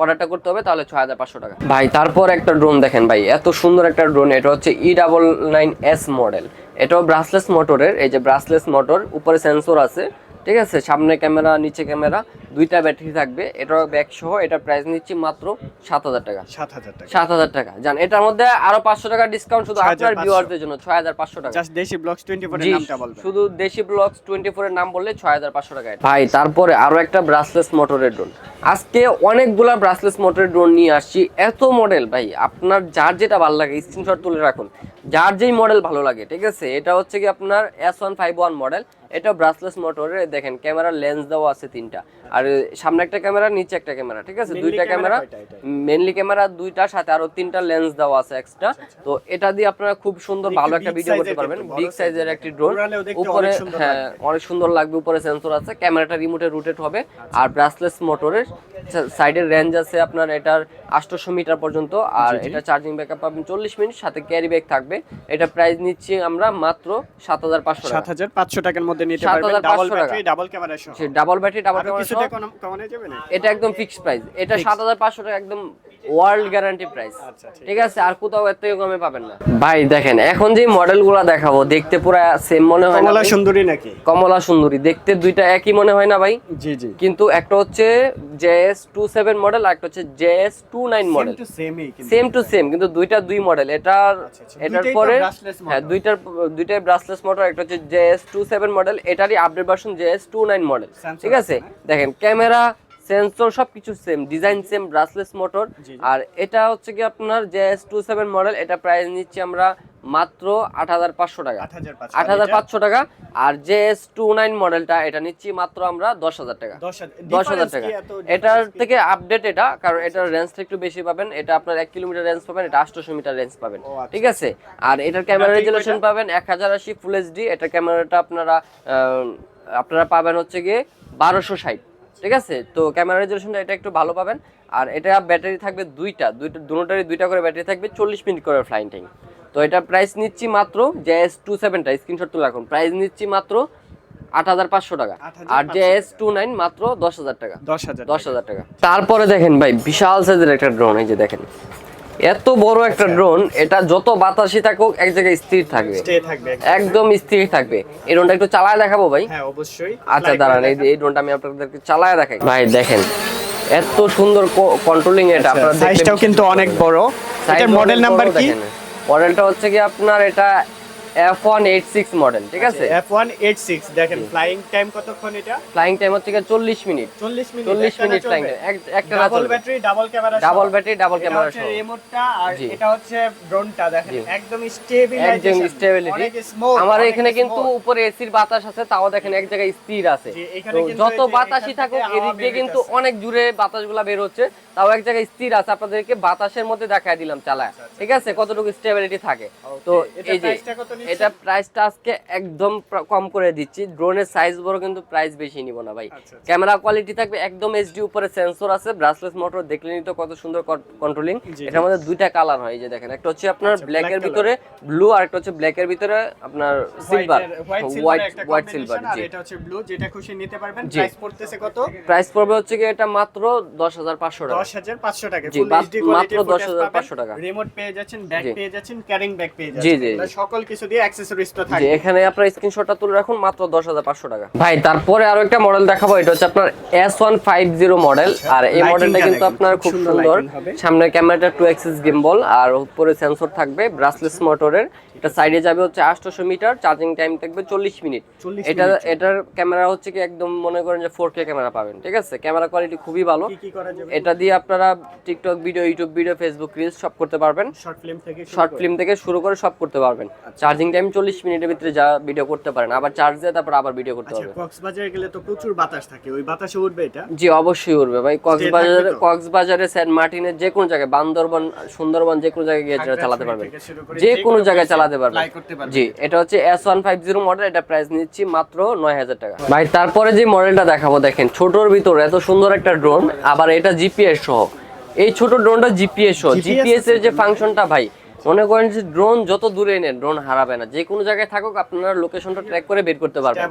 অর্ডারটা করতে হবে তাহলে ছয় হাজার পাঁচশো টাকা। ভাই তারপর একটা ড্রোন দেখেন ভাই এত সুন্দর একটা ড্রোন এটা হচ্ছে E double nine S model এটাও ব্রাসলেস মোটরের এই যে ব্রাসলেস মোটর উপরে সেন্সর আছে ঠিক আছে? সামনে ক্যামেরা নিচে ক্যামেরা দুইটা ব্যাটারি থাকবে। এটাও ব্যাক সহ এটা প্রাইস নিচ্ছি মাত্র সাত হাজার টাকা। সাত হাজার টাকা। সাত হাজার টাকা। জান এটার মধ্যে আরও পাঁচশো টাকা ডিসকাউন্ট শুধু আপনার ভিউয়ারদের জন্য ছয় হাজার পাঁচশো টাকা। জাস্ট দেশি ব্লগস টোয়েন্টি ফোর নামটা শুধু দেশি ব্লগস টোয়েন্টি ফোর এর নাম বললে ছয় হাজার পাঁচশো টাকা ভাই তারপরে আরও একটা ব্রাসলেস মোটরের ড্রোন আজকে অনেকগুলা ব্রাসলেস মোটরের ড্রোন নিয়ে আসছি। এত মডেল ভাই আপনার যার যেটা ভালো লাগে স্ক্রিনশট তুলে রাখুন। যার যেই মডেল ভালো লাগে ঠিক আছে? এটা হচ্ছে কি আপনার S one five one model এটা ব্রাসলেস মোটর দেখেন ক্যামেরা লেন্স দেওয়া আছে তিনটা। আর সামনে একটা ক্যামেরা নিচে একটা ক্যামেরা ঠিক আছে? দুইটা ক্যামেরা মেনলি ক্যামেরা দুইটা সাথে আরও তিনটা লেন্স দেওয়া আছে এক্সট্রা তো এটা দিয়ে আপনারা খুব সুন্দর ভালো একটা ভিডিও করতে পারবেন। বিগ সাইজের একটি ড্রোন উপরে হ্যাঁ অনেক সুন্দর লাগবে উপরে সেন্সর আছে। ক্যামেরাটা রিমোটে রোটেট হবে। আর ব্রাসলেস মোটরের সাইডের রেঞ্জ আছে আপনার এটার আটশোশো মিটার পর্যন্ত আর এটা চার্জিং ব্যাকআপ পাবেন চল্লিশ মিনিট সাথে ক্যারি ব্যাগ থাকবে। এটা প্রাইস নিচ্ছি আমরা মাত্র সাত হাজার পাঁচশো সাত হাজার পাঁচশো টাকার মধ্যে নিতে 7500 পারবেন ডাবল টাকা। ব্যাটারি ডাবল ক্যামেরা সহ ডাবল ব্যাটারি ডাবল কমানো যাবে না? এটা একদম ফিক্সড প্রাইস এটা সাত হাজার পাঁচশো টাকা একদম ওয়ার্ল্ড গ্যারান্টি প্রাইস ঠিক আছে আর কোথাও থেকে কমে পাবেন না। ভাই দেখেন এখন যে মডেলগুলো দেখাবো দেখতে পুরা সেম মনে হয় না কমলা সুন্দরী নাকি? কমলা সুন্দরী দেখতে দুইটা একই মনে হয় না ভাই? জি জি। কিন্তু একটা হচ্ছে জেএস টু সেভেন মডেল আর একটা হচ্ছে JS two nine model same to same কিন্তু দুইটা দুই মডেল এটার আচ্ছা, আচ্ছা। এটার পরে হ্যাঁ। দুইটার দুইটাই ব্রাসলেস মোটর একটা হচ্ছে জেএস টু সেভেন মডেল এটারই update version JS two nine model ঠিক আছে আছে দেখেন ক্যামেরা সেন্সর সবকিছু same design same brushless motor. আর এটা হচ্ছে কি আপনার জেএস টু সেভেন মডেল এটা প্রাইস নিচ্ছি আমরা মাত্র আট হাজার পাঁচশো টাকা। আট হাজার পাঁচশো টাকা আর জেএস টু নাইন মডেলটা এটা নিচ্ছি মাত্র আমরা দশ হাজার টাকা। দশ হাজার টাকা। এটার থেকে আপডেট এটা কারণ এটার রেঞ্জটা একটু বেশি পাবেন। এটা আপনার এক কিলোমিটার রেঞ্জ পাবেন এটা আটশোশো মিটার রেঞ্জ পাবেন। আচ্ছা। ঠিক আছে? আর এটার ক্যামেরা রেজুলেশন পাবেন এক হাজার আশি ফুল এইচডি এটার ক্যামেরাটা আপনারা আপনারা পাবেন হচ্ছে গিয়ে বারোশো ষাট। ঠিক আছে? তো ক্যামেরা রেজলিউশনটা এটা একটু ভালো পাবেন। আর এটা ব্যাটারি থাকবে দুইটা। দুইটা দুটোটারই দুইটা করে ব্যাটারি থাকবে চল্লিশ মিনিট করে ফ্লাইং টাইম তো এটা প্রাইস নিচ্ছি মাত্র যে এস টু সেভেনটা স্ক্রিনশট তুলে রাখুন। প্রাইস নিচ্ছি মাত্র আট হাজার পাঁচশো টাকা। আর যে এস টু নাইন মাত্র দশ হাজার টাকা। দশ হাজার দশ হাজার টাকা। তারপরে দেখেন ভাই বিশাল সাইজের একটা ড্রোন এই যে দেখেন। এত বড় একটা ড্রোন এটা যত বাতাসই থাকুক এক জায়গায় স্থির থাকবে। একদম স্থির থাকবে। এই ড্রোনটা একটু চালায় দেখাবো ভাই? হ্যাঁ অবশ্যই। আচ্ছা দাঁড়ান এই এই ড্রোনটা আমি আপনাদেরকে চালায় দেখাই। ভাই দেখেন এত সুন্দর কন্ট্রোলিং এটা আপনারা দেখলে সাইজটাও কিন্তু অনেক বড়। এটা এটার মডেল নাম্বার কি। মডেলটা হচ্ছে কি আপনার এটা F one eight six model ঠিক আছে? এইট সিক্স দেখেন ফ্লাইং টাইম কতক্ষণ এটা? ফ্লাইং টাইম হচ্ছে কি চল্লিশ মিনিট। চল্লিশ মিনিট চল্লিশ মিনিট ফ্লাইং একটা double battery double camera double battery double camera সহ। রিমোটটা আর এটা হচ্ছে ড্রোনটা দেখেন একদম স্টেবল একদম স্টেবিলিটি আমার এখানে কিন্তু উপরে এসির বাতাস আছে তাও দেখেন এক জায়গায় স্থির আছে। যত বাতাসই থাকুক এদিক দিয়ে কিন্তু অনেক জুড়ে বাতাসগুলো বের হচ্ছে তাও এক জায়গায় স্থির আছে। আপনাদেরকে বাতাসের মধ্যে দেখায় দিলাম চালায়। ঠিক আছে? কতটুকু স্টেবিলিটি থাকে? তো এই যে? এটা প্রাইসটা আজকে একদম কম করে দিচ্ছি। ড্রোনের সাইজ বড় কিন্তু প্রাইস বেশি নিব না ভাই। আচ্ছা, আচ্ছা। ক্যামেরা কোয়ালিটি থাকবে একদম এইচডি উপরে সেন্সর আছে ব্রাসলেস মোটর দেখলেনি তো কত সুন্দর কন্ট্রোলিং। এটার মধ্যে দুইটা কালার হয় এই যে দেখেন। একটা হচ্ছে আপনার আচ্ছা, ব্ল্যাক এর ভিতরে ব্লু আর একটা হচ্ছে ব্ল্যাক এর ভিতরে আপনার সিলভার হোয়াইট হোয়াইট সিলভার জি। এটা হচ্ছে ব্লু যেটা খুশি নিতে পারবেন। প্রাইস পড়তেছে কত? প্রাইস পড়বে হচ্ছে কি এটা মাত্র দশ হাজার পাঁচশো টাকা। দশ হাজার পাঁচশো টাকা। জি, ফুল মাত্র- এইচডি কোয়ালিটি মাত্র 10,500 টাকা। রিমোট পেয়ে যাচ্ছেন ব্যাগ পেয়ে যাচ্ছেন ক্যারিং ব্যাগ পেয়ে যাচ্ছেন। সকল কিছু দিয়ে অ্যাকসেসরিজ থাকে। এখানে আপনার স্ক্রিনশটটা তুলে রাখুন মাত্র দশ হাজার পাঁচশো টাকা। ভাই তারপরে আরও একটা মডেল দেখাবো এটা হচ্ছে আপনার S one five zero model আর এই মডেলটা কিন্তু আপনার খুব সুন্দর সামনের ক্যামেরাটা টু এক্সিস গিম্বল আর উপরে সেন্সর থাকবে ব্রাসলেস মোটরের এটা সাইডে যাবে হচ্ছে আটশোশো মিটার চার্জিং টাইম থাকবে চল্লিশ মিনিট। এটা এটার ক্যামেরা হচ্ছে কি একদম মনে করেন যে ফোর কে ক্যামেরা পাবেন ঠিক আছে? ক্যামেরা কোয়ালিটি খুবই ভালো। এটা দিয়ে আপনারা TikTok video YouTube video Facebook reels সব করতে পারবেন। শর্ট ফিল্ম থেকে শুরু শর্ট করে। ফিল্ম থেকে শুরু করে সব করতে পারবেন। চার্জিং চার্জিং টাইম চল্লিশ মিনিটের ভিতরে যা ভিডিও করতে পারেন। আবার চার্জ দিয়ে তারপর আবার ভিডিও করতে আচ্ছা হবে। কক্সবাজারে গেলে তো প্রচুর বাতাস থাকে। ওই বাতাসে উঠবে এটা? জি অবশ্যই উঠবে ভাই। কক্সবাজারে কক্সবাজারে সেন্ট মার্টিনের যে কোনো জায়গায় বান্দরবান সুন্দরবন যে কোনো জায়গায় গিয়ে চালাতে পারবেন। যে কোনো জায়গায় চালাতে পারবেন। জি এটা হচ্ছে S one five zero model এটা প্রাইস নিচ্ছি মাত্র নয় হাজার টাকা। ভাই তারপরে যে মডেলটা দেখাবো দেখেন ছোটর ভিতরে এত সুন্দর একটা ড্রোন আবার এটা জিপিএস সহ। এই ছোট ড্রোনটা জিপিএস সহ। জিপিএস এর যে ফাংশনটা ভাই মনে করেন যে ড্রোন যত দূরে নেন ড্রোন হারাবে না। যে কোনো জায়গায় থাকুক আপনারা লোকেশনটা ট্র্যাক করে বের করতে পারবেন।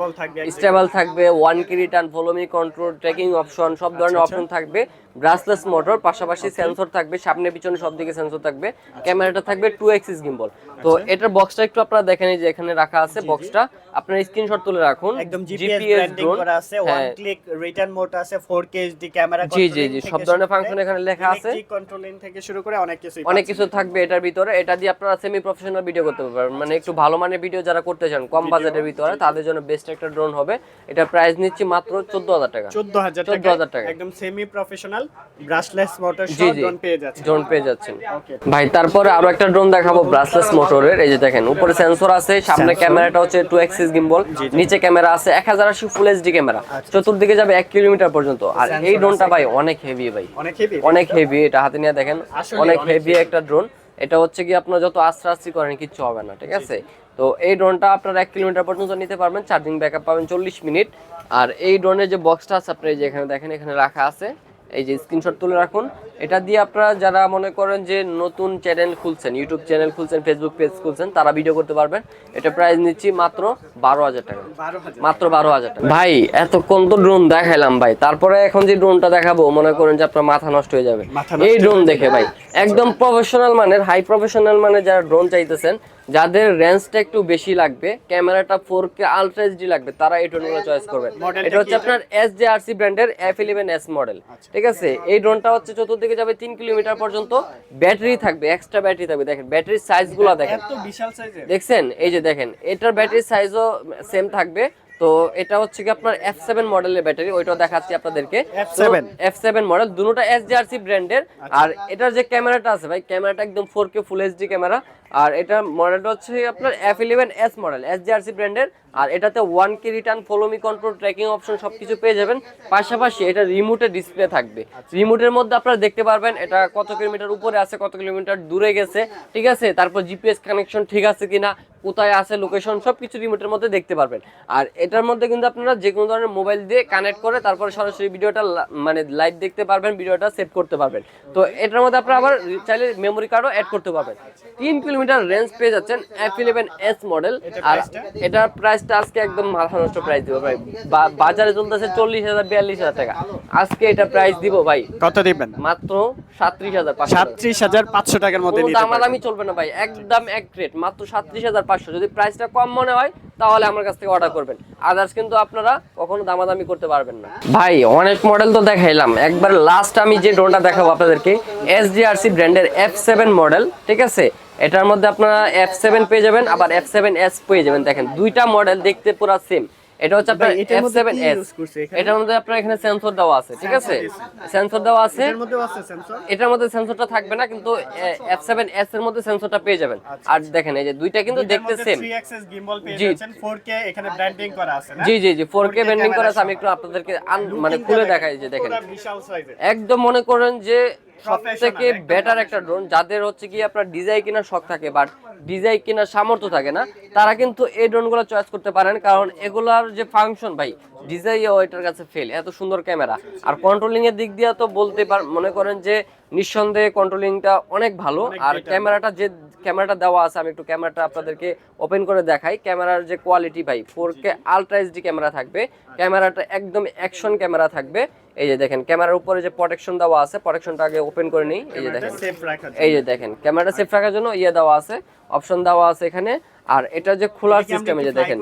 স্টেবল থাকবে one key return follow me control tracking option সব ধরনের অপশন থাকবে। ব্রাসলেস মোটর পাশাপাশি সেন্সর থাকবে সামনে পিছনে সব দিকে সেন্সর থাকবে। ক্যামেরাটা থাকবে টু এক্সিস গিম্বল তো এটার বক্সটা একটু আপনারা দেখেন যে এখানে রাখা আছে বক্সটা আপনারা স্ক্রিনশট তুলে রাখুন। একদম জিপিএস ব্র্যান্ডিং করা আছে ওয়ান ক্লিক রিটার্ন মোড আছে 4K HD ক্যামেরা। জি, জি, জি, সব ধরনের function এখানে লেখা আছে। কন্ট্রোলিং থেকে শুরু করে অনেক কিছু অনেক কিছু থাকবে এটার ভিতরে। এটা দিয়ে আপনারা সেমি প্রফেশনাল ভিডিও করতে পারবেন। মানে একটু ভালো মানের ভিডিও যারা করতে চান কম বাজেটের ভিতরে তাদের জন্য বেস্ট একটা ড্রোন হবে। এটা প্রাইস নিচ্ছি মাত্র চোদ্দ হাজার টাকা। 14000 টাকা 14,000 টাকা। একদম সেমি প্রফেশনাল ব্রাশলেস মোটর সহ ড্রোন পেয়ে যাচ্ছে ড্রোন পেয়ে যাচ্ছেন। ওকে ভাই তারপরে আরও একটা ড্রোন দেখাবো ব্রাসলেস মোটরের এই যে দেখেন উপরে সেন্সর আছে সামনে ক্যামেরাটা হচ্ছে টু এক্সিস গিম্বল নিচে ক্যামেরা আছে এক হাজার আশি ফুল এইচডি ক্যামেরা চতুর্দিকে যাবে এক কিলোমিটার পর্যন্ত। আর এই ড্রোনটা ভাই অনেক হেভি ভাই। অনেক হেভি অনেক হেভি এটা হাতে নিয়ে দেখেন। অনেক হেভি একটা ড্রোন এটা হচ্ছে কি আপনার যত আস্তে আস্তে করেন কিচ্ছু হবে না ঠিক আছে? তো এই ড্রোনটা আপনার এক কিলোমিটার পর্যন্ত নিতে পারবেন চার্জিং ব্যাকআপ পাবেন চল্লিশ মিনিট। আর এই ড্রোনের যে বক্সটা আছে আপনি এই যে এখানে দেখেন এখানে রাখা আছে। এই যে স্ক্রিনশট তুলে রাখুন। এটা দিয়ে আপনারা যারা মনে করেন যে নতুন চ্যানেল খুলছেন ইউটিউব চ্যানেল খুলছেন ফেসবুক পেজ খুলছেন তারা ভিডিও করতে পারবেন। এটা প্রাইস নিচ্ছি মাত্র বারো হাজার টাকা। মাত্র বারো হাজার টাকা। ভাই এতক্ষণ তো ড্রোন দেখাইলাম ভাই। তারপরে এখন যে ড্রোনটা দেখাবো মনে করেন যে আপনার মাথা নষ্ট হয়ে যাবে। এই ড্রোন দেখে ভাই। একদম প্রফেশনাল মানের হাই প্রফেশনাল মানের যারা ড্রোন চাইতেছেন যাদের রেঞ্জটা একটু বেশি লাগবে ক্যামেরাটা ফোর কে আলট্রা এইচডি লাগবে তারা এই ড্রোনগুলো চয়েস করবেন। এটা হচ্ছে আপনার এস জে আর সি ব্র্যান্ডের এফ ইলেভেন এস মডেল ঠিক আছে? এই ড্রোনটা হচ্ছে চতুর্দিকে যাবে তিন কিলোমিটার পর্যন্ত। ব্যাটারি থাকবে এক্সট্রা ব্যাটারি থাকবে। দেখেন ব্যাটারির সাইজগুলো দেখেন। এত বিশাল সাইজের দেখছেন? এই যে দেখেন এটার ব্যাটারি সাইজও সেম থাকবে। তো এটা হচ্ছে কি আপনার এফ সেভেন মডেলের ব্যাটারি ওইটাও দেখাচ্ছি আপনাদেরকে। F7 এফ সেভেন মডেল দুটোটা এস জিআরসি ব্র্যান্ডের আর এটার যে ক্যামেরাটা আছে ভাই ক্যামেরাটা একদম four K full HD camera আর এটা মডেলটা হচ্ছে আপনার F eleven S model S GRC ব্র্যান্ডের আর এটাতে one key return follow me control tracking option সবকিছু পেয়ে যাবেন। পাশাপাশি এটা রিমোটে ডিসপ্লে থাকবে। রিমোটের মধ্যে আপনারা দেখতে পারবেন এটা কত কিলোমিটার উপরে আছে, কত কিলোমিটার দূরে গেছে, ঠিক আছে? তারপর জিপিএস কানেকশন ঠিক আছে কিনা, কোথায় আছে লোকেশন সব কিছু রিমোটের মধ্যে দেখতে পারবেন। আর এটার মধ্যে কিন্তু আপনারা যে কোনো ধরনের মোবাইল দিয়ে কানেক্ট করে তারপরে সরাসরি ভিডিওটা মানে লাইভ দেখতে পারবেন, ভিডিওটা সেভ করতে পারবেন। তো এটার মধ্যে আপনারা আবার চাইলে মেমোরি কার্ডও অ্যাড করতে পারবেন। তিন কিলোমিটার রেঞ্জ পেয়ে যাচ্ছেন এফ ইলেভেন এস মডেল আর এটার প্রাইসটা আজকে একদম মাথা নষ্ট প্রাইস দিব ভাই। বাজারে চলতেছে চল্লিশ হাজার বিয়াল্লিশ হাজার টাকা। আজকে এটা প্রাইস দিব ভাই। কত দিবেন? মাত্র সাত্রিশ হাজার। সাতত্রিশ হাজার পাঁচশো টাকার মধ্যে পারবেন। দামাদামি চলবে না ভাই। একদম এক রেট মাত্র সাতত্রিশ হাজার পাঁচশো। যদি প্রাইসটা কম মনে হয় তাহলে আমার কাছ থেকে অর্ডার করবেন। আদার্স কিন্তু আপনারা কখনো দামাদামি করতে পারবেন না। ভাই অনেক মডেল তো দেখাইলাম। একবার লাস্ট আমি যে ড্রোনটা দেখাবো আপনাদেরকে এস ব্র্যান্ডের এফ সেভেন মডেল ঠিক আছে? এটার মধ্যে আপনারা এফ সেভেন পেয়ে যাবেন আবার এফ সেভেন এস পেয়ে যাবেন। দেখেন দুইটা মডেল দেখতে পুরো সেম এটা হচ্ছে আপনার এফ সেভেন এস এটার মধ্যে আপনার এখানে সেন্সর দেওয়া আছে ঠিক আছে? সেন্সর দেওয়া আছে। এর মধ্যেও আছে সেন্সর এটার মধ্যে সেন্সরটা থাকবে না কিন্তু এফ সেভেন এস এর মধ্যে সেন্সরটা পেয়ে যাবেন। আর দেখেন এই যে দুইটা কিন্তু দেখতে সেম 3 অ্যাক্সেস গিম্বল পেয়ে জি। যাচ্ছেন 4K এখানে ব্র্যান্ডিং করা আছে না? জি জি জি ফোর কে 4K বেন্ডিং করা আছে। আমি একটু আপনাদেরকে মানে খুলে দেখাই যে দেখেন। একদম মনে করেন যে সব Professional, থেকে বেটার একটা ড্রোন যাদের হচ্ছে কি আপনার ডিজাইন কেনার শখ থাকে বাট ডিজাই কেনার সামর্থ্য থাকে না তারা কিন্তু এই ড্রোনগুলো চয়েস করতে পারেন কারণ এগুলার যে ফাংশন ভাই ডিজাইন এটার কাছে ফেল এত সুন্দর ক্যামেরা আর কন্ট্রোলিং এর দিক দিয়ে তো বলতে পার মনে করেন যে নিঃসন্দেহে কন্ট্রোলিংটা অনেক ভালো। আর। ক্যামেরাটা যে ক্যামেরাটা দেওয়া আছে আমি একটু ক্যামেরাটা আপনাদেরকে ওপেন করে দেখাই। ক্যামেরার যে কোয়ালিটি ভাই four K ultra HD camera থাকবে। ক্যামেরাটা একদম অ্যাকশন ক্যামেরা থাকবে। এই যে দেখেন ক্যামেরার উপরে যে প্রোটেকশন দেওয়া আছে প্রোটেকশনটা আগে ওপেন করে নিই। এই যে দেখেন। এই যে দেখেন ক্যামেরাটা সেফ রাখার জন্য ইয়ে দেওয়া আছে। অপশন দেওয়া আছে এখানে। আর এটা যে খোলার সিস্টেম এই যে দেখেন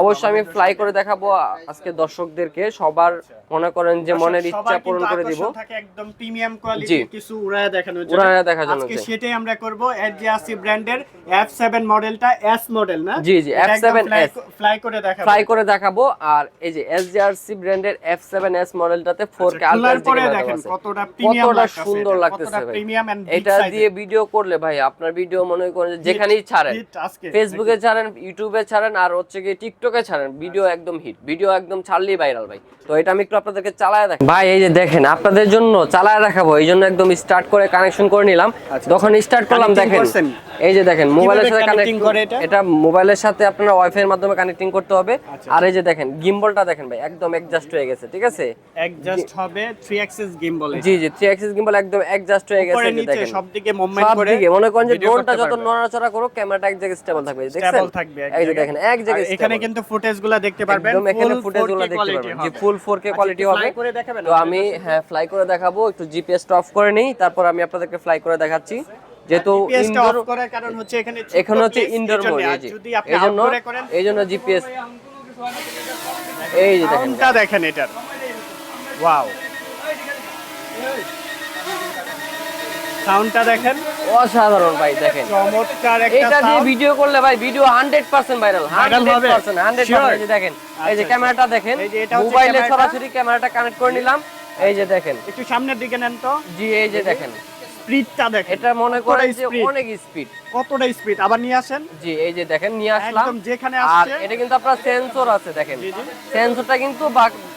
অবশ্যই আমি ফ্লাই করে দেখাবো আজকে দর্শকদেরকে। সবার মনে করেন যে মনের ইচ্ছা পূরণ করে দিব। থাকে একদম প্রিমিয়াম জি। কোয়ালিটির কিছু উড়ায় দেখানোর জন্য। উড়ায়া দেখার জন্য আজকে সেটাই আমরা করব। এসজিআরসি ব্র্যান্ডের F7 মডেলটা S মডেল না? জি, জি, F7S ফ্লাই করে দেখাবো। ফ্লাই করে দেখাবো। আর এই যে এসজিআরসি ব্র্যান্ডের F7s মডেলটাতে 4K আচ্ছা, আলট্রা দেখেন কতটা প্রিমিয়াম কতটা সুন্দর লাগতেছে ভাই। এটা দিয়ে ভিডিও করলে ভাই আপনার ভিডিও মনে করেন যে যেখানে এখানেই ছাড়েন। ফেসবুকে ছাড়েন ইউটিউবে ছাড়েন আর হচ্ছে কি টিকটকে ছাড়েন। ভিডিও একদম হিট ভিডিও একদম ছাড়লেই ভাইরাল ভাই। তো এটা আমি একটু আপনাদেরকে চালায় দেখ ভাই এই যে দেখেন আপনাদের জন্য চালায় দেখাবো এই জন্য একদম স্টার্ট করে কানেকশন করে নিলাম। আচ্ছা। যখন স্টার্ট করলাম দেখেন। এই যে দেখেন মোবাইলের সাথে কানেক্ট করে এটা? এটা মোবাইলের সাথে আপনার ওয়াইফাই এর মাধ্যমে কানেক্টিং করতে হবে। আচ্ছা। আর এই যে দেখেন গিম্বলটা দেখেন ভাই একদম অ্যাডজাস্ট হয়ে গেছে ঠিক আছে? অ্যাডজাস্ট হবে 3 অ্যাক্সিস গিম্বল জি জি থ্রি অ্যাক্সিস গিম্বল একদম অ্যাডজাস্ট হয়ে গেছে দেখেন। সব দিকে মুভমেন্ট সব করে দিকে মনে করেন যে ড্রোনটা যত নড়াচড়া করো ক্যামেরাটা এক জায়গায় স্টেবল থাকবে দেখছেন? থাকবে এই যে। দেখেন এক জায়গায় এখানে। কিন্তু ফুটেজগুলো দেখতে পারবেন একদম এখানে ফুটেজগুলো দেখতে পারবেন। হবে। ফুল 4K আচ্ছা, কোয়ালিটি হবে। দেখাবেন তো আমি হ্যাঁ ফ্লাই করে দেখাবো একটু জিপিএস অফ করে নেই তারপর আমি আপনাদেরকে ফ্লাই করে দেখাচ্ছি। যেহেতু ইনডোর করার কারণ হচ্ছে এখানে এখানে হচ্ছে ইনডোর মোড এই যে। যদি আপনি এই জন্য এই জন্য জিপিএস এই যে দেখেন। দেখেন এটার। ওয়াও সাউন্ডটা দেখেন। অসাধারণ ভাই দেখেন। চমৎকার একটা এটা দিয়ে ভিডিও করলে ভাই ভিডিও 100% ভাইরাল 100% 100% যে দেখেন এই যে আচ্ছা, ক্যামেরাটা দেখেন এটা হচ্ছে মোবাইলে। সরাসরি ক্যামেরাটা কানেক্ট করে নিলাম এই যে দেখেন। একটু সামনের দিকে নেন তো। জি এই যে। দেখেন। স্পিডটা দেখেন। এটা মনে করেন যে অনেক স্পিড। কতটা স্পিড? আবার নিয়ে আসেন। জি এই যে দেখেন নিয়ে আসলাম। একদম যেখানে আর এটা কিন্তু আপনার সেন্সর আছে দেখেন। সেন্সরটা কিন্তু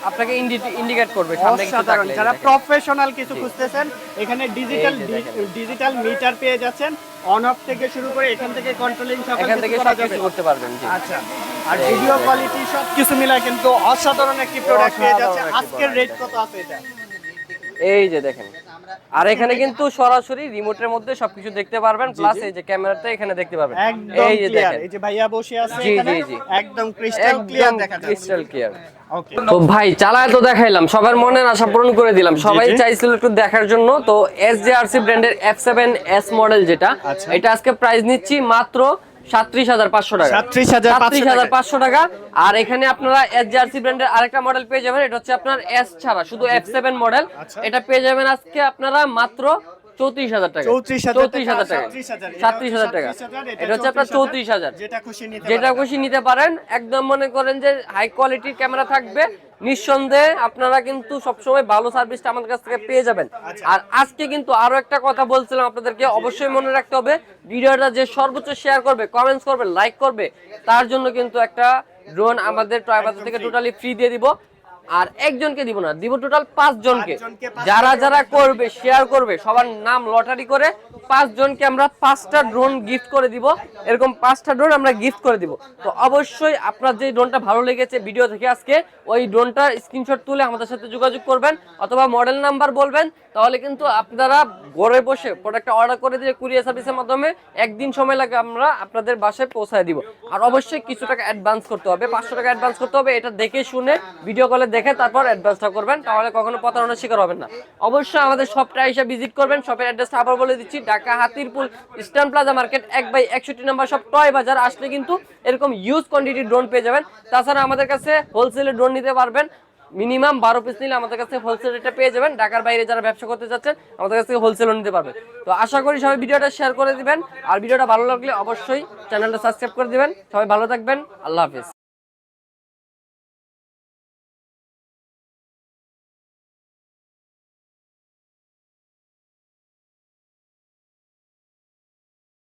আপনাকে ইন্ডিকেট করবে সামনে কিছু থাকলে যারা প্রফেশনাল কিছু খুঁজতেছেন এখানে ডিজিটাল। ডিজিটাল মিটার পেয়ে যাচ্ছেন। অন অফ থেকে শুরু করে এখান থেকে কন্ট্রোলিং সকল এখান থেকে সব কিছু করতে পারবেন জি। আচ্ছা। আর ভিডিও কোয়ালিটি সব কিছু মিলা কিন্তু অসাধারণ একটি প্রোডাক্ট পেয়ে যাচ্ছে। আজকের রেট কত আছে এটা? এই যে দেখেন। আর এখানে কিন্তু সরাসরি রিমোটের মধ্যে সবকিছু দেখতে পারবেন প্লাস এই যে ক্যামেরাটা এখানে দেখতে পারবেন এই যে দেখেন। এই যে ভাইয়া বসে আছে জি, এখানে জি, জি। একদম ক্রিস্টাল ক্লিয়ার দেখা যাচ্ছে। ক্রিস্টাল ক্লিয়ার তো ভাই চালায় তো দেখাইলাম সবার মনের আশা পূরণ করে দিলাম। সবাই। চাইছিল একটু দেখার জন্য তো এস জে আর সি ব্র্যান্ডের এফ সেভেন এস মডেল যেটা আচ্ছা। এটা আজকে প্রাইস নিচ্ছি মাত্র সাত্রিশ হাজার পাঁচশো টাকা। 37,500 সাত্রিশ হাজার পাঁচশো টাকা। আর এখানে আপনারা এস জার্সি ব্র্যান্ডের আরেকটা মডেল পেয়ে যাবেন এটা হচ্ছে আপনার এস ছাড়া শুধু এফ সেভেন মডেল। এটা পেয়ে যাবেন আজকে আপনারা মাত্র চৌত্রিশ হাজার টাকা। চৌত্রিশ হাজার টাকা 37,000 এটা সাত্রিশ হাজার টাকা। এটা হচ্ছে আপনার চৌত্রিশ হাজার। যেটা খুশি নিতে যেটা খুশি নিতে পারেন একদম মনে করেন যে হাই কোয়ালিটির ক্যামেরা থাকবে। নিঃসন্দেহে আপনারা কিন্তু সবসময় ভালো সার্ভিসটা আমাদের কাছ থেকে পেয়ে যাবেন। আচ্ছা। আর আজকে কিন্তু আরও একটা কথা বলছিলাম আপনাদেরকে অবশ্যই মনে রাখতে হবে ভিডিওটা যে সর্বোচ্চ শেয়ার করবে কমেন্টস করবে লাইক করবে তার জন্য কিন্তু একটা ড্রোন আমাদের টয় বাজার থেকে টোটালি ফ্রি দিয়ে দিব। আর একজনকে দিব না দিব টোটাল পাঁচ জনকে যারা যারা করবে শেয়ার করবে সবার নাম লটারি করে পাঁচ জনকে আমরা পাঁচটা ড্রোন গিফট করে দিব। এরকম পাঁচটা ড্রোন আমরা গিফট করে দিব। তো অবশ্যই আপনার যে ড্রোনটা ভালো লেগেছে ভিডিও থেকে আজকে ওই ড্রোনটার স্ক্রিনশট তুলে আমাদের সাথে যোগাযোগ করবেন অথবা মডেল নাম্বার বলবেন। তাহলে কিন্তু আপনারা ঘরে বসে প্রোডাক্টটা অর্ডার করে দিয়ে কুরিয়ার সার্ভিসের মাধ্যমে একদিন সময় লাগে আমরা আপনাদের বাসায় পৌঁছায় দিব। আর অবশ্যই কিছু টাকা অ্যাডভান্স করতে হবে পাঁচশো টাকা অ্যাডভান্স করতে হবে এটা দেখে শুনে ভিডিও কলে দেখে তারপর অ্যাডভান্সটা করবেন, তাহলে কখনো প্রতারণার শিকার হবেন না। অবশ্যই আমাদের শপটা এসে ভিজিট করবেন শপের অ্যাড্রেসটা আবার বলে দিচ্ছি, Dhaka Hatirpul, Eastern Plaza market, এক বাই একষট্টি নাম্বার সব টয় বাজার। আসলে কিন্তু এরকম ইউজ কোয়ান্টিটি ড্রোন পেয়ে যাবেন। তাছাড়া আমাদের কাছে হোলসেলে ড্রোন নিতে পারবেন। মিনিমাম বারো পিস নিলে আমাদের কাছে হোলসেল রেটে পেয়ে যাবেন। ঢাকার বাইরে যারা ব্যবসা করতে চাচ্ছেন আমাদের কাছ থেকে হোলসেলও নিতে পারবেন তো আশা করি সবাই ভিডিওটা শেয়ার করে দিবেন। আর ভিডিওটা ভালো লাগলে অবশ্যই চ্যানেলটা সাবস্ক্রাইব করে দিবেন। সবাই ভালো থাকবেন। আল্লাহ হাফিজ।